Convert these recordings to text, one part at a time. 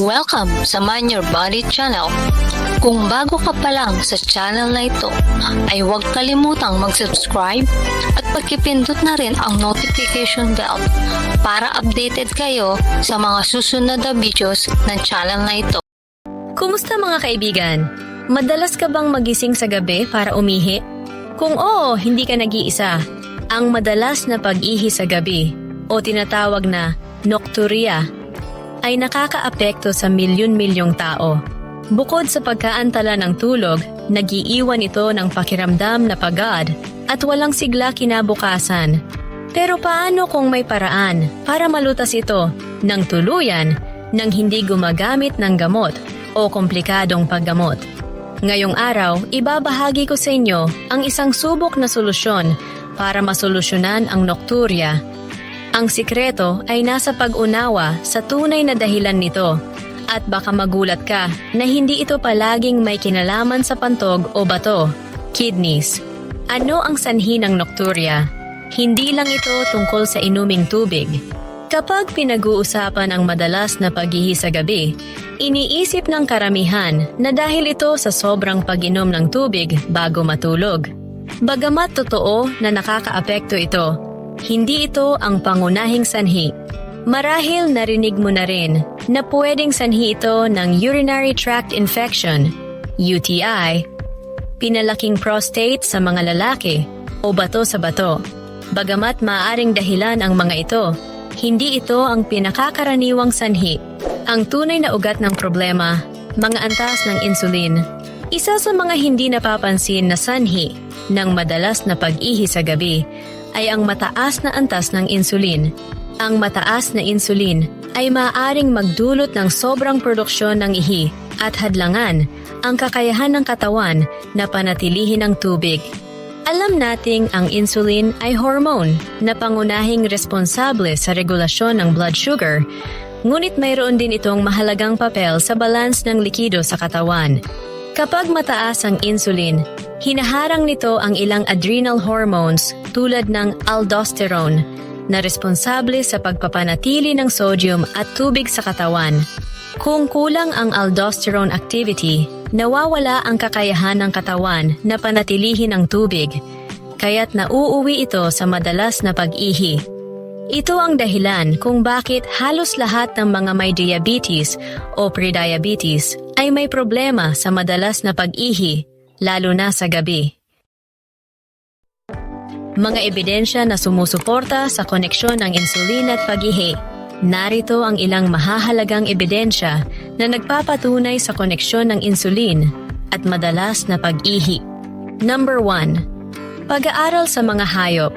Welcome sa Man Your Body channel. Kung bago ka pa lang sa channel na ito, ay huwag kalimutang mag-subscribe at pagkipindot na rin ang notification bell para updated kayo sa mga susunod na videos ng channel na ito. Kumusta mga kaibigan? Madalas ka bang magising sa gabi para umihi? Kung oo, hindi ka nag-iisa. Ang madalas na pag-ihi sa gabi o tinatawag na nocturia ay nakakaapekto sa milyon-milyong tao. Bukod sa pagkaantala ng tulog, nagiiwan ito ng pakiramdam na pagod at walang sigla kinabukasan. Pero paano kung may paraan para malutas ito ng tuluyan nang hindi gumagamit ng gamot o komplikadong paggamot? Ngayong araw, ibabahagi ko sa inyo ang isang subok na solusyon para masolusyonan ang nocturia. Ang sikreto ay nasa pag-unawa sa tunay na dahilan nito at baka magulat ka na hindi ito palaging may kinalaman sa pantog o bato, kidneys. Ano ang sanhi ng nocturia? Hindi lang ito tungkol sa inuming tubig. Kapag pinag-uusapan ang madalas na paghihi sa gabi, iniisip ng karamihan na dahil ito sa sobrang pag-inom ng tubig bago matulog. Bagamat totoo na nakakaapekto ito, hindi ito ang pangunahing sanhi. Marahil narinig mo na rin na pwedeng sanhi ito ng urinary tract infection, UTI, pinalaking prostate sa mga lalaki o bato sa bato. Bagamat maaring dahilan ang mga ito, hindi ito ang pinakakaraniwang sanhi. Ang tunay na ugat ng problema, mga antas ng insulin. Isa sa mga hindi napapansin na sanhi ng madalas na pag-ihi sa gabi ay ang mataas na antas ng insulin. Ang mataas na insulin ay maaaring magdulot ng sobrang produksyon ng ihi at hadlangan ang kakayahan ng katawan na panatilihin ang tubig. Alam nating ang insulin ay hormone na pangunahing responsable sa regulasyon ng blood sugar, ngunit mayroon din itong mahalagang papel sa balance ng likido sa katawan. Kapag mataas ang insulin, hinaharang nito ang ilang adrenal hormones tulad ng aldosterone na responsable sa pagpapanatili ng sodium at tubig sa katawan. Kung kulang ang aldosterone activity, nawawala ang kakayahan ng katawan na panatilihin ang tubig, kaya't nauuwi ito sa madalas na pag-ihi. Ito ang dahilan kung bakit halos lahat ng mga may diabetes o prediabetes ay may problema sa madalas na pag-ihi, lalo na sa gabi. Mga ebidensya na sumusuporta sa koneksyon ng insulin at pag-ihi. Narito ang ilang mahahalagang ebidensya na nagpapatunay sa koneksyon ng insulin at madalas na pag-ihi. Number 1. Pag-aaral sa mga hayop.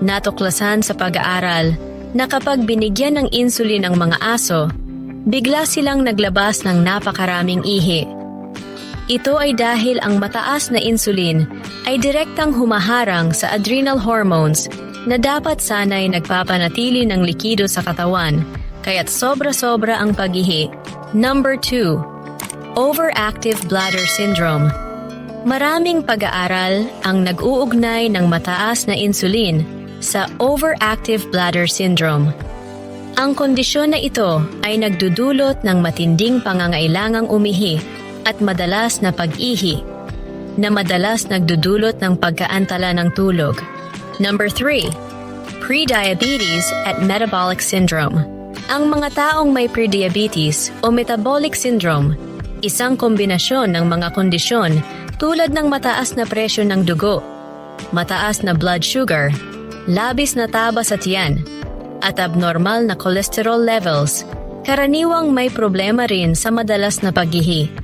Natuklasan sa pag-aaral na kapag binigyan ng insulin ang mga aso, bigla silang naglabas ng napakaraming ihi. Ito ay dahil ang mataas na insulin ay direktang humaharang sa adrenal hormones na dapat sanay nagpapanatili ng likido sa katawan, kaya't sobra-sobra ang paghihi. Number 2. Overactive bladder syndrome. Maraming pag-aaral ang nag-uugnay ng mataas na insulin sa overactive bladder syndrome. Ang kondisyon na ito ay nagdudulot ng matinding pangangailangang umihi at madalas na pag-ihi na madalas nagdudulot ng pagkaantala ng tulog. Number 3. Prediabetes at metabolic syndrome. Ang mga taong may prediabetes o metabolic syndrome, isang kombinasyon ng mga kondisyon tulad ng mataas na presyo ng dugo, mataas na blood sugar, labis na taba sa tiyan, at abnormal na cholesterol levels, karaniwang may problema rin sa madalas na paghihi.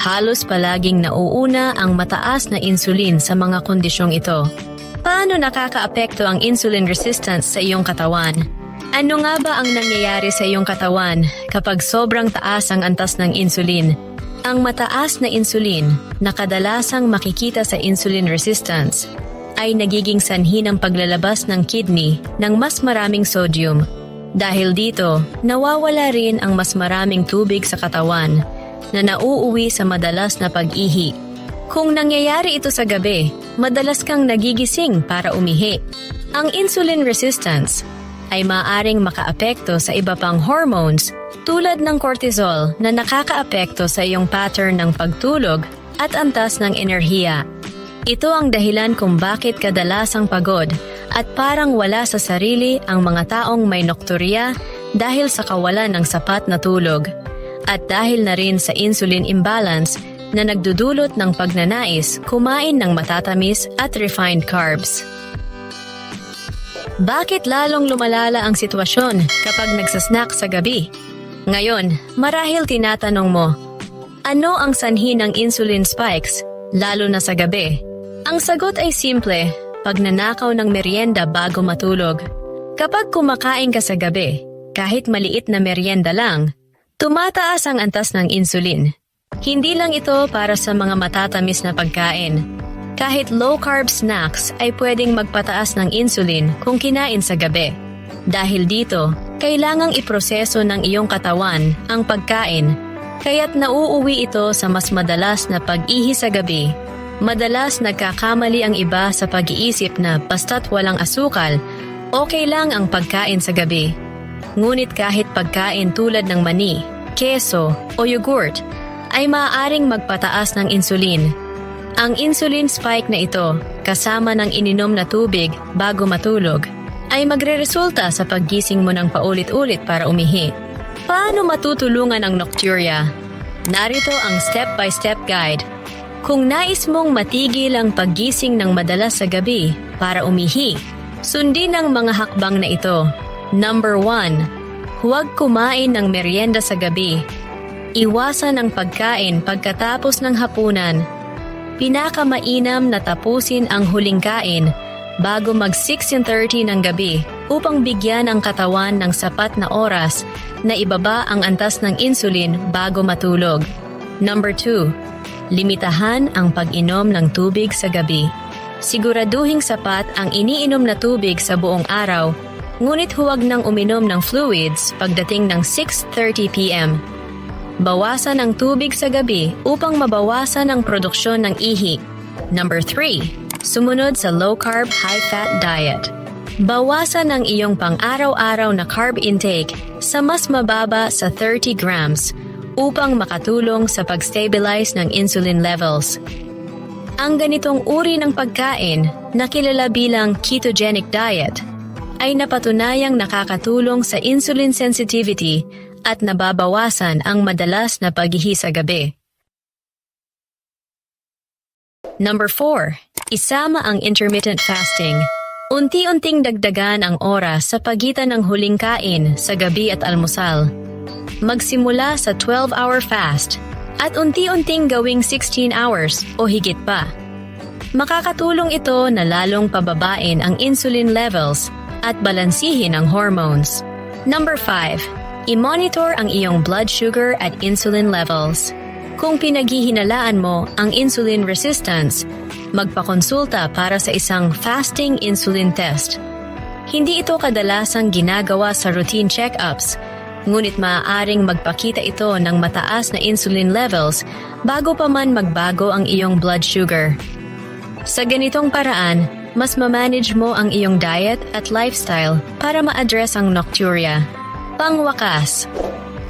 Halos palaging nauuna ang mataas na insulin sa mga kondisyong ito. Paano nakakaapekto ang insulin resistance sa iyong katawan? Ano nga ba ang nangyayari sa iyong katawan kapag sobrang taas ang antas ng insulin? Ang mataas na insulin na kadalasang makikita sa insulin resistance ay nagiging sanhi ng paglalabas ng kidney ng mas maraming sodium. Dahil dito, nawawala rin ang mas maraming tubig sa katawan na nauuwi sa madalas na pag-ihi. Kung nangyayari ito sa gabi, madalas kang nagigising para umihi. Ang insulin resistance ay maaring makaapekto sa iba pang hormones tulad ng cortisol na nakakaapekto sa iyong pattern ng pagtulog at antas ng enerhiya. Ito ang dahilan kung bakit kadalasang pagod at parang wala sa sarili ang mga taong may nokturya dahil sa kawalan ng sapat na tulog at dahil na rin sa insulin imbalance na nagdudulot ng pagnanais kumain ng matatamis at refined carbs. Bakit lalong lumalala ang sitwasyon kapag nagsasnack sa gabi? Ngayon, marahil tinatanong mo, ano ang sanhi ng insulin spikes, lalo na sa gabi? Ang sagot ay simple, pagnanakaw ng merienda bago matulog. Kapag kumakain ka sa gabi, kahit maliit na merienda lang, tumataas ang antas ng insulin. Hindi lang ito para sa mga matatamis na pagkain. Kahit low-carb snacks ay pwedeng magpataas ng insulin kung kinain sa gabi. Dahil dito, kailangang iproseso ng iyong katawan ang pagkain, kaya't nauuwi ito sa mas madalas na pag-ihi sa gabi. Madalas nagkakamali ang iba sa pag-iisip na basta't walang asukal, okay lang ang pagkain sa gabi. Ngunit kahit pagkain tulad ng mani, keso o yogurt ay maaaring magpataas ng insulin ang insulin spike na ito, kasama ng ininom na tubig bago matulog, ay magreresulta sa paggising mo ng paulit-ulit para umihi. Paano matutulungan ang nocturia? Narito ang step-by-step guide. Kung nais mong matigil ang paggising ng madalas sa gabi para umihi, sundin ang mga hakbang na ito. Number 1. Huwag kumain ng merienda sa gabi. Iwasan ang pagkain pagkatapos ng hapunan pinakamainam na tapusin ang huling kain bago mag 6.30 ng gabi upang bigyan ang katawan ng sapat na oras na ibaba ang antas ng insulin bago matulog. Number 2. Limitahan ang pag-inom ng tubig sa gabi. Siguraduhing sapat ang iniinom na tubig sa buong araw, ngunit huwag nang uminom ng fluids pagdating ng 6.30 p.m. Bawasan ang tubig sa gabi upang mabawasan ang produksyon ng ihi. Number 3. Sumunod sa low-carb, high-fat diet. Bawasan ang iyong pang-araw-araw na carb intake sa mas mababa sa 30 grams upang makatulong sa pag-stabilize ng insulin levels. Ang ganitong uri ng pagkain na kilala bilang ketogenic diet ay napatunayang nakakatulong sa insulin sensitivity at nababawasan ang madalas na paghihi sa gabi. Number 4. Isama ang intermittent fasting. Unti-unting dagdagan ang oras sa pagitan ng huling kain sa gabi at almusal. Magsimula sa 12-hour fast at unti-unting gawing 16 hours o higit pa. Makakatulong ito na lalong pababain ang insulin levels at balansihin ang hormones. Number 5. I-monitor ang iyong blood sugar at insulin levels. Kung pinaghihinalaan mo ang insulin resistance, magpakonsulta para sa isang fasting insulin test. Hindi ito kadalasang ginagawa sa routine check-ups, ngunit maaaring magpakita ito ng mataas na insulin levels bago pa man magbago ang iyong blood sugar. Sa ganitong paraan, mas mamanage mo ang iyong diet at lifestyle para ma-address ang nocturia. Pangwakas,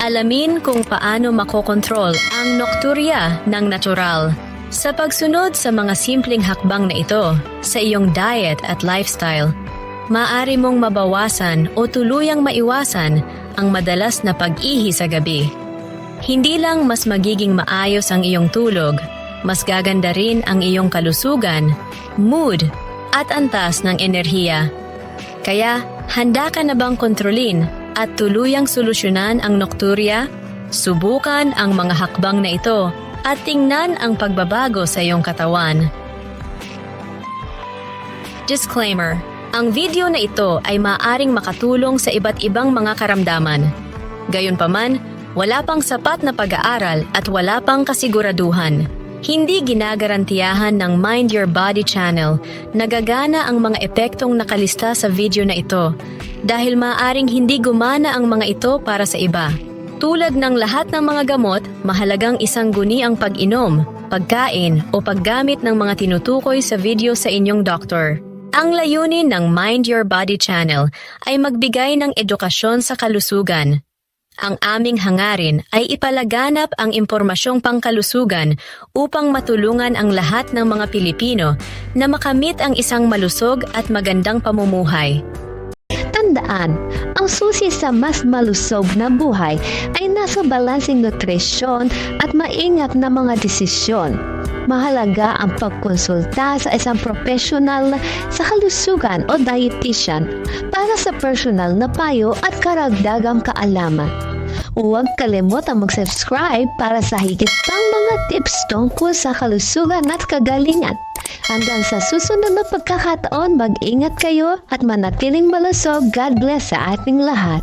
alamin kung paano makokontrol ang nocturia ng natural. Sa pagsunod sa mga simpleng hakbang na ito sa iyong diet at lifestyle, maaari mong mabawasan o tuluyang maiwasan ang madalas na pag-ihi sa gabi. Hindi lang mas magiging maayos ang iyong tulog, mas gaganda rin ang iyong kalusugan, mood, at antas ng enerhiya. Kaya, handa ka na bang kontrolin at tuluyang solusyonan ang nocturia? Subukan ang mga hakbang na ito at tingnan ang pagbabago sa iyong katawan. Disclaimer, ang video na ito ay maaring makatulong sa iba't ibang mga karamdaman. Gayunpaman, wala pang sapat na pag-aaral at wala pang kasiguraduhan. Hindi ginagarantiyahan ng Mind Your Body channel na gagana ang mga epektong nakalista sa video na ito dahil maaring hindi gumana ang mga ito para sa iba. Tulad ng lahat ng mga gamot, mahalagang isang guni ang pag-inom, pagkain o paggamit ng mga tinutukoy sa video sa inyong doktor. Ang layunin ng Mind Your Body Channel ay magbigay ng edukasyon sa kalusugan. Ang aming hangarin ay ipalaganap ang impormasyong pangkalusugan upang matulungan ang lahat ng mga Pilipino na makamit ang isang malusog at magandang pamumuhay. Tandaan, ang susi sa mas malusog na buhay ay nasa balansing nutrisyon at maingat na mga desisyon. Mahalaga ang pagkonsulta sa isang profesional sa kalusugan o dietitian para sa personal na payo at karagdagang kaalaman. Huwag kalimutang mag-subscribe para sa higit pang mga tips tungkol sa kalusugan at kagalingan. Hanggang sa susunod na pagkakataon, mag-ingat kayo at manatiling malusog. God bless sa ating lahat.